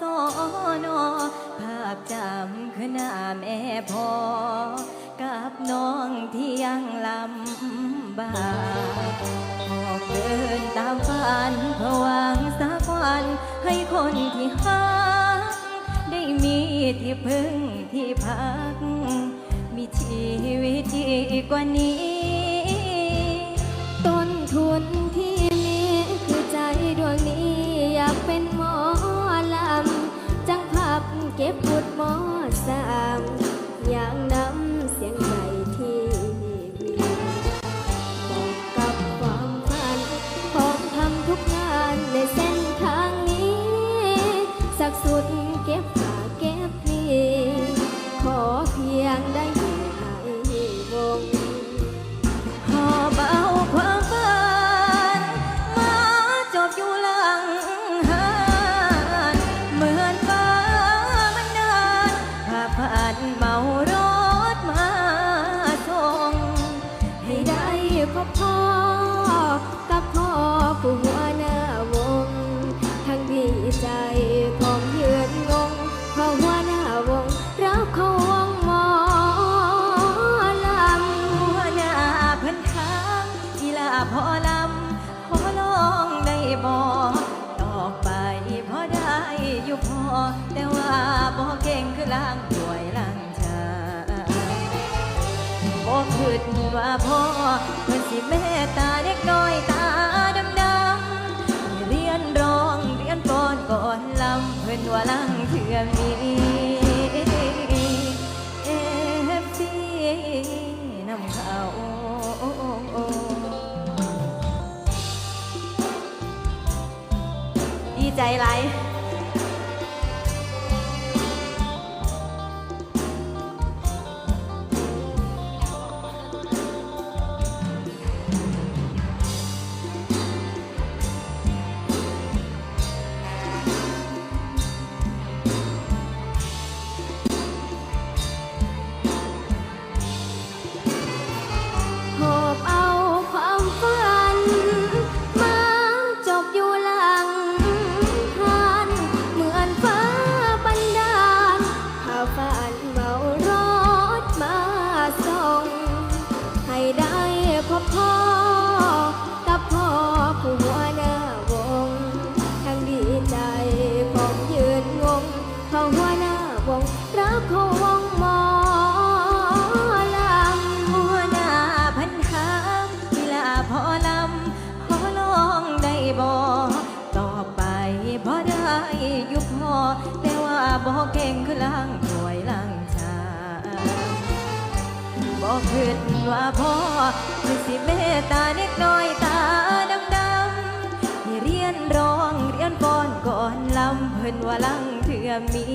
สอนอภาพจำคือหน้าแม่พ่อกับน้องที่ยังลำบากออกเดินตามฝันเพื่อหวังสักวันให้คนที่หักได้มีที่พึ่งที่พัก มีชีวิตดีกว่านี้ ดว่าพ่อเพิ่นสิเมตตาเด็กน้อยตาดำดำๆเรียนร้องเรียนก่อนก่อนลำเพิ่นว่าลังเทื่อมีเอฟซีนำเขาดีใจหล วหน้าวงรักเขาวงหมอลำหัวหน้าพันหากีฬาพอลำพอลองได้บ่ต่อไปพอได้ยู่พอแต่ว่าบ่เก่งคือล้างถวยล้างชามบ่คิดว่าพ่อคือสิเมตตาเด็กน้อยตาดำดำให้เรียนร้องเรียนก่อนก่อนลำเพิ่นว่าลังเถื่อมี